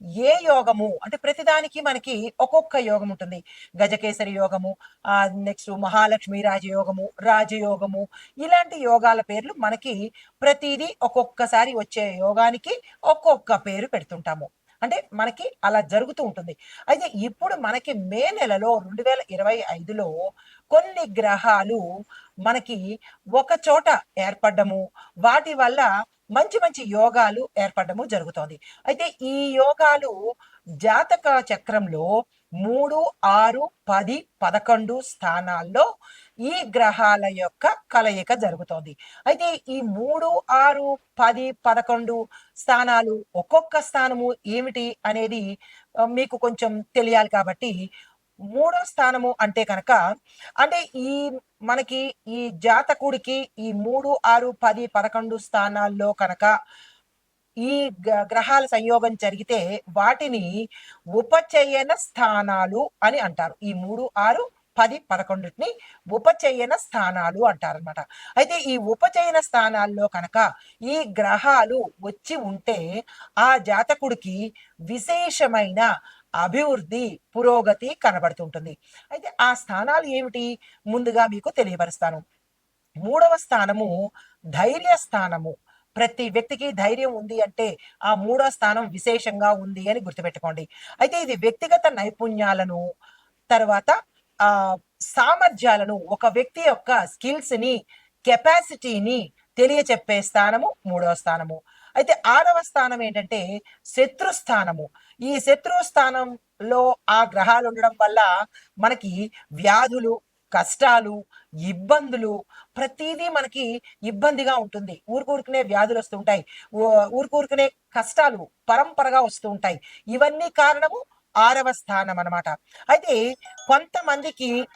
ఏ యోగము? అంటే ప్రతిదానికి మనకి ఒక్కొక్క యోగం ఉంటుంది. గజకేసరి యోగము ఆ నెక్స్ట్ మహాలక్ష్మి రాజయోగము రాజయోగము ఇలాంటి యోగాల పేర్లు మనకి ప్రతిదీ ఒక్కొక్కసారి వచ్చే యోగానికి ఒక్కొక్క పేరు పెడుతుంటాము. అంటే మనకి అలా జరుగుతూ ఉంటుంది. అయితే ఇప్పుడు మనకి మే నెలలో రెండు వేల ఇరవై ఐదులో కొన్ని గ్రహాలు మనకి ఒక చోట ఏర్పడము వాటి వల్ల మంచి మంచి యోగాలు ఏర్పడము జరుగుతోంది. అయితే ఈ యోగాలు జాతక చక్రంలో మూడు ఆరు పది పదకొండు స్థానాల్లో ఈ గ్రహాల యొక్క కలయిక జరుగుతోంది. అయితే ఈ మూడు ఆరు పది పదకొండు స్థానాలు ఒక్కొక్క స్థానము ఏమిటి అనేది మీకు కొంచెం తెలియాలి కాబట్టి మూడో స్థానము అంటే కనుక అంటే ఈ మనకి ఈ జాతకుడికి ఈ మూడు ఆరు పది పదకొండు స్థానాల్లో కనుక ఈ గ్రహాల సంయోగం జరిగితే వాటిని ఉపచయన స్థానాలు అని అంటారు. ఈ మూడు ఆరు పది పదకొండుని ఉపచయన స్థానాలు అంటారనమాట అయితే ఈ ఉపచయన స్థానాల్లో కనుక ఈ గ్రహాలు వచ్చి ఉంటే ఆ జాతకుడికి విశేషమైన అభివృద్ధి పురోగతి కనబడుతుంటుంది. అయితే ఆ స్థానాలు ఏమిటి? ముందుగా మీకు తెలియపరుస్తాను. మూడవ స్థానము ధైర్య స్థానము. ప్రతి వ్యక్తికి ధైర్యం ఉంది అంటే ఆ మూడో స్థానం విశేషంగా ఉంది అని గుర్తుపెట్టుకోండి. అయితే ఇది వ్యక్తిగత నైపుణ్యాలను తర్వాత ఆ సామర్థ్యాలను ఒక వ్యక్తి యొక్క స్కిల్స్ని కెపాసిటీని తెలియచెప్పే స్థానము మూడవ స్థానము. అయితే ఆరవ స్థానం ఏంటంటే శత్రు స్థానము. ఈ శత్రు స్థానంలో ఆ గ్రహాలు ఉండడం వల్ల మనకి వ్యాధులు కష్టాలు ఇబ్బందులు ప్రతిదీ మనకి ఇబ్బందిగా ఉంటుంది. ఊరుకూరుకునే వ్యాధులు వస్తుంటాయి ఊ- ఊరుకూరుకునే కష్టాలు పరంపరగా వస్తూ ఉంటాయి. ఇవన్నీ కారణము ఆరవ స్థానం అన్నమాట. అయితే కొంతమందికి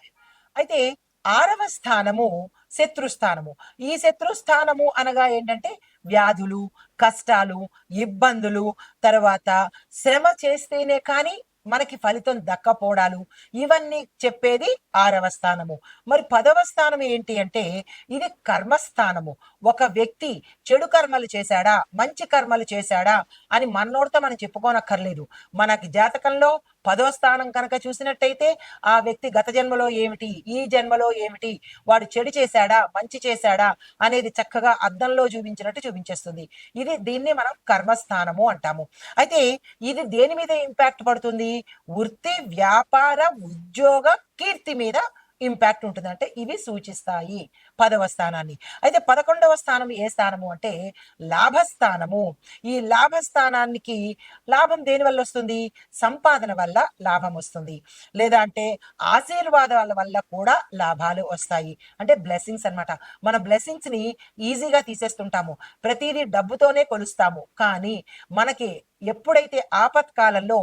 అయితే ఆరవ స్థానము శత్రుస్థానము. ఈ శత్రుస్థానము అనగా ఏంటంటే వ్యాధులు కష్టాలు ఇబ్బందులు తర్వాత శ్రమ చేస్తేనే కానీ మనకి ఫలితం దక్కపోవడాలు. ఇవన్నీ చెప్పేది ఆరవ స్థానము. మరి పదవ స్థానం ఏంటి అంటే ఇది కర్మస్థానము. ఒక వ్యక్తి చెడు కర్మలు చేశాడా? మంచి కర్మలు చేశాడా? అని మనోడితో మనం చెప్పుకోనక్కర్లేదు. మనకి జాతకంలో పదో స్థానం కనుక చూసినట్టయితే ఆ వ్యక్తి గత జన్మలో ఏమిటి? ఈ జన్మలో ఏమిటి? వాడు చెడు చేశాడా? మంచి చేశాడా? అనేది చక్కగా అద్దంలో చూపించినట్టు చూపించేస్తుంది. ఇది దీన్ని మనం కర్మస్థానము అంటాము. అయితే ఇది దేని మీద ఇంపాక్ట్ పడుతుంది? వృత్తి వ్యాపార ఉద్యోగ కీర్తి మీద ఇంపాక్ట్ ఉంటుంది అంటే ఇవి సూచిస్తాయి. పదవ స్థానాన్ని. అయితే పదకొండవ స్థానం ఏ స్థానము అంటే లాభస్థానము. ఈ లాభస్థానానికి లాభం దేని వల్ల వస్తుంది? సంపాదన వల్ల లాభం వస్తుంది. లేదా అంటే ఆశీర్వాదాల వల్ల కూడా లాభాలు వస్తాయి. అంటే బ్లెస్సింగ్స్ అన్నమాట. మన బ్లెస్సింగ్స్ని ఈజీగా తీసేస్తుంటాము. ప్రతిదీ డబ్బుతోనే కొలుస్తాము. కానీ మనకి ఎప్పుడైతే ఆపత్కాలంలో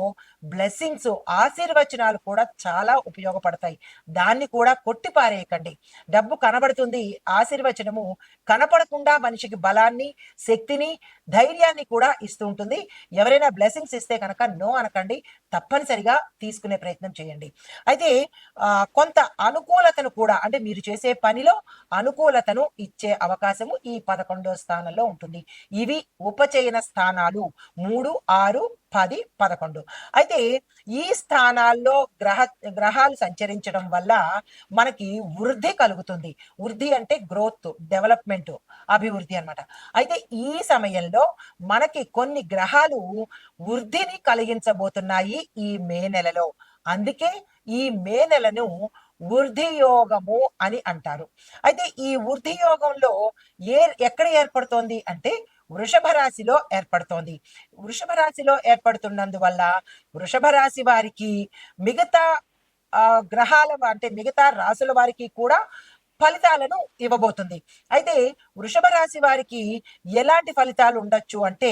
బ్లెస్సింగ్స్ ఆశీర్వచనాలు కూడా చాలా ఉపయోగపడతాయి. దాన్ని కూడా కొట్టిపారేయకండి. డబ్బు కనబడుతుంది ఆశీర్వచనము కనపడకుండా మనిషికి బలాన్ని శక్తిని ధైర్యాన్ని కూడా ఇస్తూ ఉంటుంది. ఎవరైనా బ్లెస్సింగ్స్ ఇస్తే కనుక నో అనకండి. తప్పనిసరిగా తీసుకునే ప్రయత్నం చేయండి. అయితే కొంత అనుకూలతను కూడా అంటే మీరు చేసే పనిలో అనుకూలతను ఇచ్చే అవకాశము ఈ పదకొండో స్థానంలో ఉంటుంది. ఇవి ఉపచయన స్థానాలు. మూడు ఆరు పది పదకొండు. అయితే ఈ స్థానాల్లో గ్రహ గ్రహాలు సంచరించడం వల్ల మనకి వృద్ధి కలుగుతుంది. వృద్ధి అంటే గ్రోత్ డెవలప్మెంట్ అభివృద్ధి అన్నమాట. అయితే ఈ సమయంలో మనకి కొన్ని గ్రహాలు వృద్ధిని కలిగించబోతున్నాయి ఈ మే నెలలో. అందుకే ఈ మే నెలను వృద్ధి యోగము అని అంటారు. అయితే ఈ వృద్ధి యోగంలో ఏ ఎక్కడ ఏర్పడుతోంది అంటే వృషభ రాశిలో ఏర్పడుతోంది. వృషభ రాశిలో ఏర్పడుతున్నందువల్ల వృషభ రాశి వారికి మిగతా గ్రహాల అంటే మిగతా రాసుల వారికి కూడా ఫలితాలను ఇవ్వబోతుంది. అయితే వృషభ రాశి వారికి ఎలాంటి ఫలితాలు ఉండొచ్చు అంటే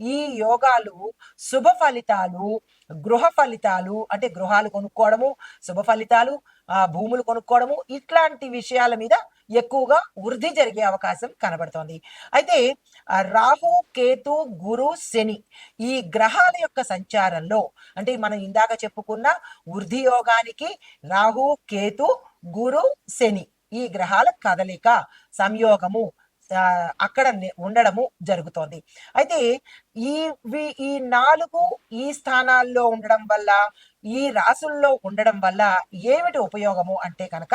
ఈ యోగాలు శుభ ఫలితాలు గృహ ఫలితాలు అంటే గృహాలు కొనుక్కోవడము శుభ ఫలితాలు ఆ భూములు కొనుక్కోవడము ఇట్లాంటి విషయాల మీద ఎక్కువగా వృద్ధి జరిగే అవకాశం కనబడుతోంది. అయితే రాహు కేతు గురు శని ఈ గ్రహాల యొక్క సంచారంలో అంటే మనం ఇందాక చెప్పుకున్న వృద్ధి యోగానికి రాహు కేతు గురు శని ఈ గ్రహాల కదలిక సంయోగము అక్కడ ఉండడము జరుగుతోంది. అయితే ఈ వి- ఈ నాలుగు ఈ స్థానాల్లో ఉండడం వల్ల ఈ రాసుల్లో ఉండడం వల్ల ఏమిటి ఉపయోగము అంటే కనుక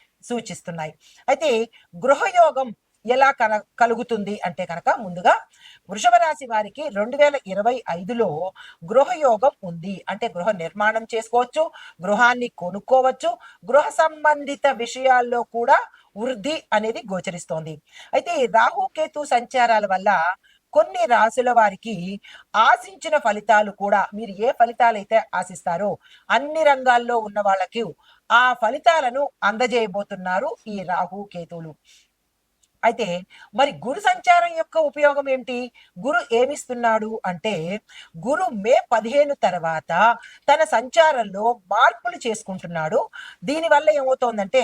సూచిస్తున్నాయి. అయితే గృహయోగం ఎలా కల కలుగుతుంది అంటే కనుక ముందుగా వృషభ రాశి వారికి రెండు వేల ఇరవై ఐదులో గృహయోగం ఉంది. అంటే గృహ నిర్మాణం చేసుకోవచ్చు గృహాన్ని కొనుక్కోవచ్చు గృహ సంబంధిత విషయాల్లో కూడా వృద్ధి అనేది గోచరిస్తోంది. అయితే రాహుకేతు సంచారాల వల్ల కొన్ని రాసుల వారికి ఆశించిన ఫలితాలు కూడా మీరు ఏ ఫలితాలు అయితే ఆశిస్తారో అన్ని రంగాల్లో ఉన్న వాళ్ళకి ఆ ఫలితాలను అందజేయబోతున్నారు ఈ రాహు కేతువులు. అయితే మరి గురు సంచారం యొక్క ఉపయోగం ఏంటి గురు ఏమిస్తున్నాడు అంటే గురు మే పదిహేను తర్వాత తన సంచారంలో మార్పులు చేసుకుంటున్నాడు. దీనివల్ల ఏమవుతోందంటే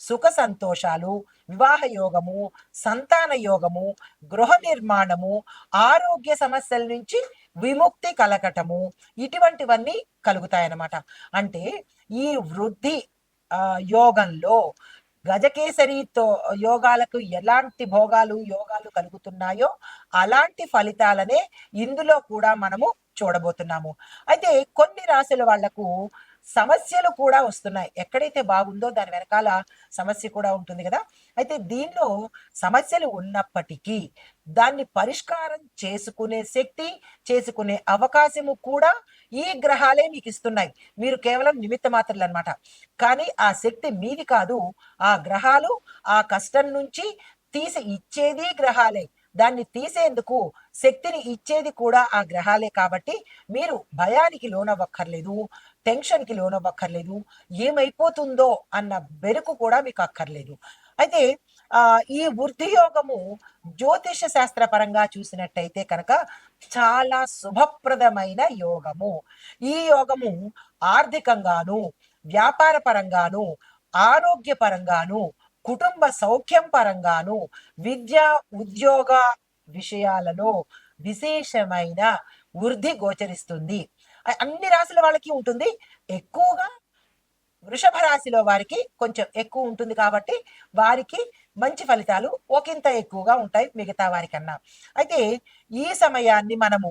సుఖ సంతోషాలు వివాహ యోగము సంతాన యోగము గృహ నిర్మాణము ఆరోగ్య సమస్యల నుంచి విముక్తి కలగటము ఇటువంటివన్నీ కలుగుతాయన్నమాట. అంటే ఈ వృద్ధి ఆ, యోగంలో గజకేసరితో యోగాలకు ఎలాంటి భోగాలు యోగాలు కలుగుతున్నాయో అలాంటి ఫలితాలనే ఇందులో కూడా మనము చూడబోతున్నాము. అయితే కొన్ని రాశుల వాళ్ళకు సమస్యలు కూడా వస్తున్నాయి. ఎక్కడైతే బాగుందో దాని వెనకాల సమస్య కూడా ఉంటుంది కదా. అయితే దీనిలో సమస్యలు ఉన్నప్పటికీ దాన్ని పరిష్కారం చేసుకునే శక్తి చేసుకునే అవకాశము కూడా ఈ గ్రహాలే మీకు ఇస్తున్నాయి. మీరు కేవలం నిమిత్త మాత్రలు అనమాట కానీ ఆ శక్తి మీది కాదు. ఆ గ్రహాలు ఆ కష్టం నుంచి తీసి ఇచ్చేది గ్రహాలే. దాన్ని తీసేందుకు శక్తిని ఇచ్చేది కూడా ఆ గ్రహాలే కాబట్టి మీరు భయానికి లోనవ్వక్కర్లేదు. టెన్షన్కి లోనవ్వక్కర్లేదు. ఏమైపోతుందో అన్న బెరుకు కూడా మీకు అక్కర్లేదు అయితే ఈ వృద్ధి యోగము జ్యోతిష శాస్త్ర పరంగా చూసినట్టయితే కనుక చాలా శుభప్రదమైన యోగము. ఈ యోగము ఆర్థికంగాను వ్యాపార పరంగాను ఆరోగ్య పరంగాను కుటుంబ సౌఖ్యం పరంగాను విద్య ఉద్యోగ విషయాలలో విశేషమైన వృద్ధి గోచరిస్తుంది. అన్ని రాశుల వాళ్ళకి ఉంటుంది. ఎక్కువగా వృషభ రాశిలో వారికి కొంచెం ఎక్కువ ఉంటుంది కాబట్టి వారికి మంచి ఫలితాలు ఒకంత ఎక్కువగా ఉంటాయి మిగతా వారికన్నా. అయితే ఈ సమయాన్ని మనము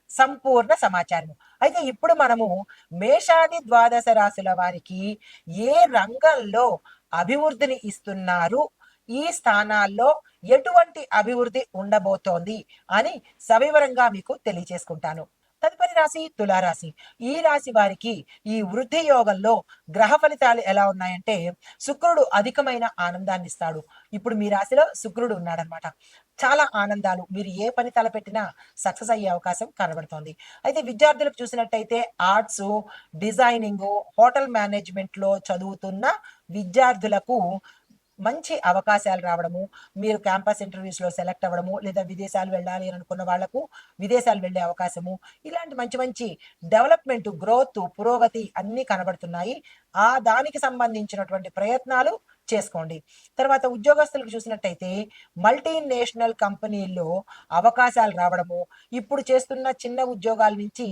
సంపూర్ణ సమాచారం అయితే ఇప్పుడు మనము మేషాది ద్వాదశ రాశుల వారికి ఏ రంగంలో అభివృద్ధిని ఇస్తున్నారు? ఈ స్థానాల్లో ఎటువంటి అభివృద్ధి ఉండబోతోంది అని సవివరంగా మీకు తెలియజేసుకుంటాను. తదుపరి రాశి తులారాశి ఈ రాశి వారికి ఈ వృద్ధి యోగంలో గ్రహ ఫలితాలు ఎలా ఉన్నాయంటే శుక్రుడు అధికమైన ఆనందాన్ని ఇస్తాడు. ఇప్పుడు మీ రాశిలో శుక్రుడు ఉన్నాడనమాట. చాలా ఆనందాలు మీరు ఏ పని తలపెట్టినా సక్సెస్ అయ్యే అవకాశం కనబడుతోంది. అయితే విద్యార్థులకు చూసినట్టయితే ఆర్ట్స్ డిజైనింగ్ హోటల్ మేనేజ్మెంట్లో చదువుతున్న విద్యార్థులకు మంచి అవకాశాలు రావడము మీరు క్యాంపస్ ఇంటర్వ్యూస్లో సెలెక్ట్ అవ్వడము లేదా విదేశాలు వెళ్ళాలి అని అనుకున్న వాళ్ళకు విదేశాలు వెళ్ళే అవకాశము ఇలాంటి మంచి మంచి డెవలప్మెంట్ గ్రోత్ పురోగతి అన్ని కనబడుతున్నాయి. ఆ దానికి సంబంధించినటువంటి ప్రయత్నాలు చేసుకోండి. తర్వాత ఉద్యోగస్తులకు చూసినట్టయితే మల్టీనేషనల్ కంపెనీల్లో అవకాశాలు రావడము ఇప్పుడు చేస్తున్న చిన్న ఉద్యోగాల నుంచి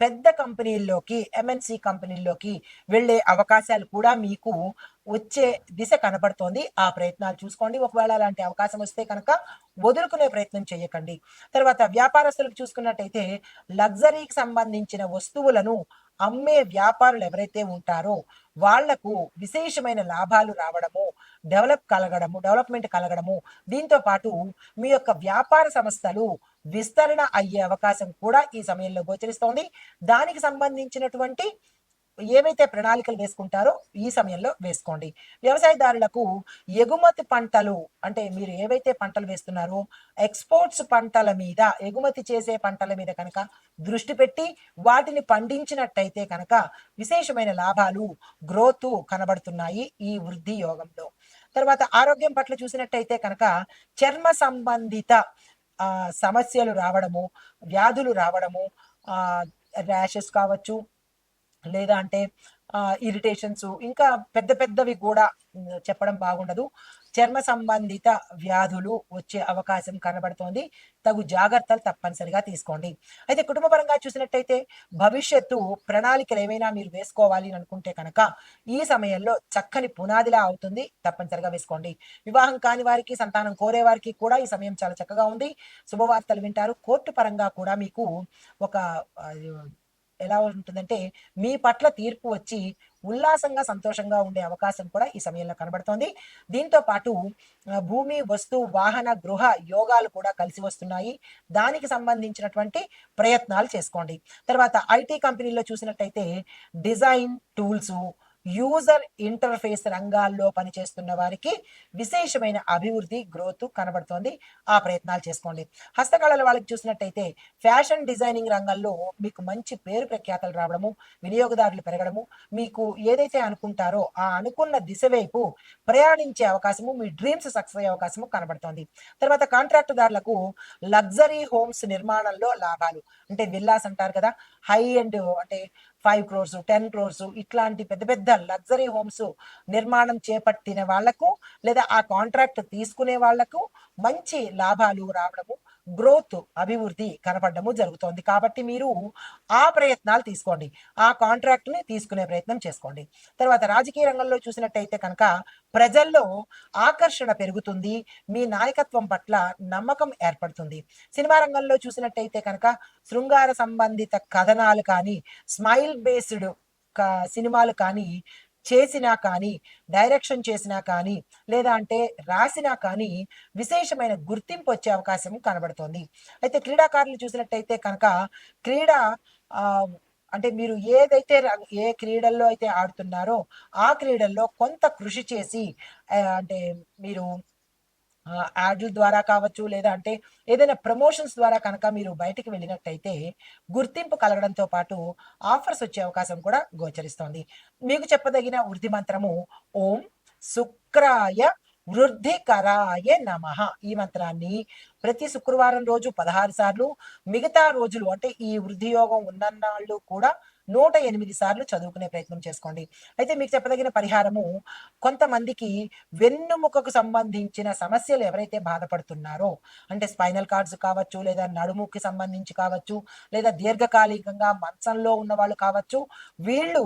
పెద్ద కంపెనీల్లోకి ఎంఎన్సి కంపెనీల్లోకి వెళ్ళే అవకాశాలు కూడా మీకు వచ్చే దిశ కనబడుతోంది ఆ ప్రయత్నాలు చూసుకోండి. ఒకవేళ అలాంటి అవకాశం వస్తే కనుక వదులుకునే ప్రయత్నం చేయకండి. తర్వాత వ్యాపారస్తులకు చూసుకున్నట్టయితే లగ్జరీకి సంబంధించిన వస్తువులను అమ్మే వ్యాపారులు ఎవరైతే ఉంటారో వాళ్ళకు విశేషమైన లాభాలు రావడము డెవలప్ కలగడము డెవలప్మెంట్ కలగడము దీంతో పాటు మీ యొక్క వ్యాపార సంస్థలు విస్తరణ అయ్యే అవకాశం కూడా ఈ సమయంలో గోచరిస్తోంది. దానికి సంబంధించినటువంటి ఏవైతే ప్రణాళికలు వేసుకుంటారో ఈ సమయంలో వేసుకోండి. వ్యవసాయదారులకు ఎగుమతి పంటలు అంటే మీరు ఏవైతే పంటలు వేస్తున్నారో ఎక్స్పోర్ట్స్ పంటల మీద ఎగుమతి చేసే పంటల మీద కనుక దృష్టి పెట్టి వాటిని పండించినట్టయితే కనుక విశేషమైన లాభాలు గ్రోత్ కనబడుతున్నాయి ఈ వృద్ధి యోగంలో. తర్వాత ఆరోగ్యం పట్ల చూసినట్టయితే కనుక చర్మ సంబంధిత సమస్యలు రావడము వ్యాధులు రావడము ర్యాషెస్ కావచ్చు లేదా అంటే ఇరిటేషన్స్ ఇంకా పెద్ద పెద్దవి కూడా చెప్పడం బాగుండదు. చర్మ సంబంధిత వ్యాధులు వచ్చే అవకాశం కనబడుతోంది. తగు జాగ్రత్తలు తప్పనిసరిగా తీసుకోండి. అయితే కుటుంబపరంగా చూసినట్టయితే భవిష్యత్తు ప్రణాళికలు ఏమైనా మీరు వేసుకోవాలి అని అనుకుంటే కనుక ఈ సమయంలో చక్కని పునాదిలా అవుతుంది. తప్పనిసరిగా వేసుకోండి. వివాహం కాని వారికి సంతానం కోరే వారికి కూడా ఈ సమయం చాలా చక్కగా ఉంది. శుభవార్తలు వింటారు. కోర్టు పరంగా కూడా మీకు ఒక ఎలా ఉంటుందంటే మీ పట్ల తీర్పు వచ్చి ఉల్లాసంగా సంతోషంగా ఉండే అవకాశం కూడా ఈ సమయంలో కనబడుతోంది. దీంతో పాటు భూమి వస్తు వాహన గృహ యోగాలు కూడా కలిసి వస్తున్నాయి. దానికి సంబంధించినటువంటి ప్రయత్నాలు చేసుకోండి. తర్వాత ఐటీ కంపెనీలో చూసినట్టయితే డిజైన్ టూల్స్ యూజర్ ఇంటర్ఫేస్ రంగాల్లో పనిచేస్తున్న వారికి విశేషమైన అభివృద్ధి గ్రోత్ కనబడుతోంది. ఆ ప్రయత్నాలు చేసుకోండి. హస్తకళల వాళ్ళకి చూసినట్టయితే ఫ్యాషన్ డిజైనింగ్ రంగంలో మీకు మంచి పేరు ప్రఖ్యాతలు రావడము వినియోగదారులు పెరగడము మీకు ఏదైతే అనుకుంటారో ఆ అనుకున్న దిశ వైపు ప్రయాణించే అవకాశము మీ డ్రీమ్స్ సక్సెస్ అయ్యే అవకాశము కనబడుతోంది. తర్వాత కాంట్రాక్టుదారులకు లగ్జరీ హోమ్స్ నిర్మాణంలో లాభాలు. అంటే విల్లాస్ అంటారు కదా హై అండ్ అంటే ఫైవ్ క్రోర్స్ టెన్ క్రోర్స్ ఇట్లాంటి పెద్ద పెద్ద లగ్జరీ హోమ్స్ నిర్మాణం చేపట్టిన వాళ్ళకు లేదా ఆ కాంట్రాక్ట్ తీసుకునే వాళ్ళకు మంచి లాభాలు రావడము గ్రోత్ అభివృద్ధి కనపడము జరుగుతోంది. కాబట్టి మీరు ఆ ప్రయత్నాలు తీసుకోండి. ఆ కాంట్రాక్ట్ని తీసుకునే ప్రయత్నం చేసుకోండి. తర్వాత రాజకీయ రంగంలో చూసినట్టయితే కనుక ప్రజల్లో ఆకర్షణ పెరుగుతుంది. మీ నాయకత్వం పట్ల నమ్మకం ఏర్పడుతుంది. సినిమా రంగంలో చూసినట్టయితే కనుక శృంగార సంబంధిత కథనాలు కానీ స్మైల్ బేస్డ్ సినిమాలు కానీ చేసినా కానీ డైరెక్షన్ చేసినా కానీ లేదా అంటే రాసినా కానీ విశేషమైన గుర్తింపు వచ్చే అవకాశం కనబడుతోంది. అయితే క్రీడాకారులు చూసినట్టయితే కనుక క్రీడ అంటే మీరు ఏదైతే ఏ క్రీడల్లో అయితే ఆడుతున్నారో ఆ క్రీడల్లో కొంత కృషి చేసి అంటే మీరు యాడ్ల ద్వారా కావచ్చు లేదా అంటే ఏదైనా ప్రమోషన్స్ ద్వారా కనుక మీరు బయటికి వెళ్ళినట్టయితే గుర్తింపు కలగడంతో పాటు ఆఫర్స్ వచ్చే అవకాశం కూడా గోచరిస్తోంది. మీకు చెప్పదగిన వృద్ధి మంత్రము ఓం శుక్రాయ వృద్ధికరాయ నమ. ఈ మంత్రాన్ని ప్రతి శుక్రవారం రోజు పదహారు సార్లు మిగతా రోజులు అంటే ఈ వృద్ధి యోగం ఉన్నన్నాళ్ళు కూడా నూట ఎనిమిది సార్లు చదువుకునే ప్రయత్నం చేసుకోండి. అయితే మీకు చెప్పదగిన పరిహారము కొంతమందికి వెన్నుముకకు సంబంధించిన సమస్యలు ఎవరైతే బాధపడుతున్నారో అంటే స్పైనల్ కార్డ్స్ కావచ్చు లేదా నడుముకి సంబంధించి కావచ్చు లేదా దీర్ఘకాలికంగా మంచంలో ఉన్న వాళ్ళు కావచ్చు వీళ్ళు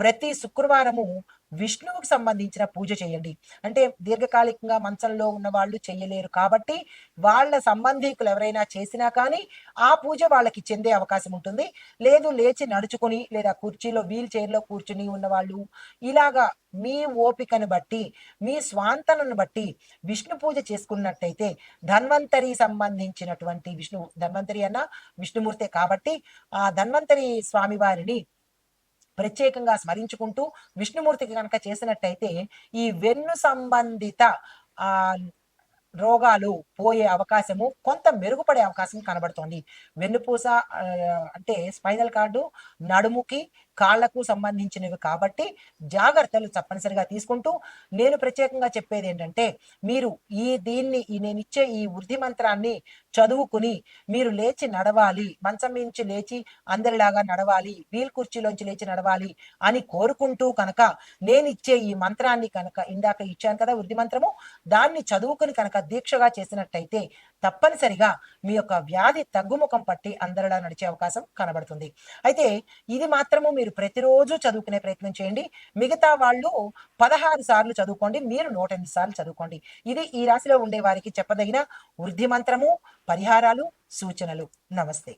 ప్రతి శుక్రవారము విష్ణువుకి సంబంధించిన పూజ చేయండి. అంటే దీర్ఘకాలికంగా మంచంలో ఉన్న వాళ్ళు చేయలేరు కాబట్టి వాళ్ళ సంబంధీకులు ఎవరైనా చేసినా కానీ ఆ పూజ వాళ్ళకి చెందే అవకాశం ఉంటుంది. లేదు లేచి నడుచుకొని లేదా కుర్చీలో వీల్ చైర్లో కూర్చుని ఉన్న వాళ్ళు ఇలాగా మీ ఓపికను బట్టి మీ స్వాంతనను బట్టి విష్ణు పూజ చేసుకున్నట్టయితే ధన్వంతరి సంబంధించినటువంటి విష్ణు ధన్వంతరి అన్న విష్ణుమూర్తే కాబట్టి ఆ ధన్వంతరి స్వామివారిని ప్రత్యేకంగా స్మరించుకుంటూ విష్ణుమూర్తికి కనుక చేసినట్టయితే ఈ వెన్ను సంబంధిత ఆ రోగాలు పోయే అవకాశము కొంత మెరుగుపడే అవకాశం కనబడుతోంది. వెన్నుపూస అంటే స్పైనల్ కార్డు నడుముకి కాళ్ళకు సంబంధించినవి కాబట్టి జాగ్రత్తలు తప్పనిసరిగా తీసుకుంటూ నేను ప్రత్యేకంగా చెప్పేది ఏంటంటే మీరు ఈ దీన్ని ఈ నేను ఇచ్చే ఈ వృద్ధి మంత్రాన్ని చదువుకుని మీరు లేచి నడవాలి మంచం నుంచి లేచి అందరిలాగా నడవాలి వీల్ కుర్చీలోంచి లేచి నడవాలి అని కోరుకుంటూ కనుక నేను ఇచ్చే ఈ మంత్రాన్ని కనుక ఇందాక ఇచ్చాను కదా వృద్ధి మంత్రము దాన్ని చదువుకుని కనుక దీక్షగా చేసినట్టయితే తప్పనిసరిగా మీ యొక్క వ్యాధి తగ్గుముఖం పట్టి అందరిలా నడిచే అవకాశం కనబడుతుంది. అయితే ఇది మాత్రము మీరు ప్రతిరోజు చదువుకునే ప్రయత్నం చేయండి. మిగతా వాళ్ళు పదహారు సార్లు చదువుకోండి మీరు నూట ఎనిమిది సార్లు చదువుకోండి. ఇది ఈ రాశిలో ఉండే వారికి చెప్పదగిన వృద్ధి మంత్రము పరిహారాలు సూచనలు. నమస్తే.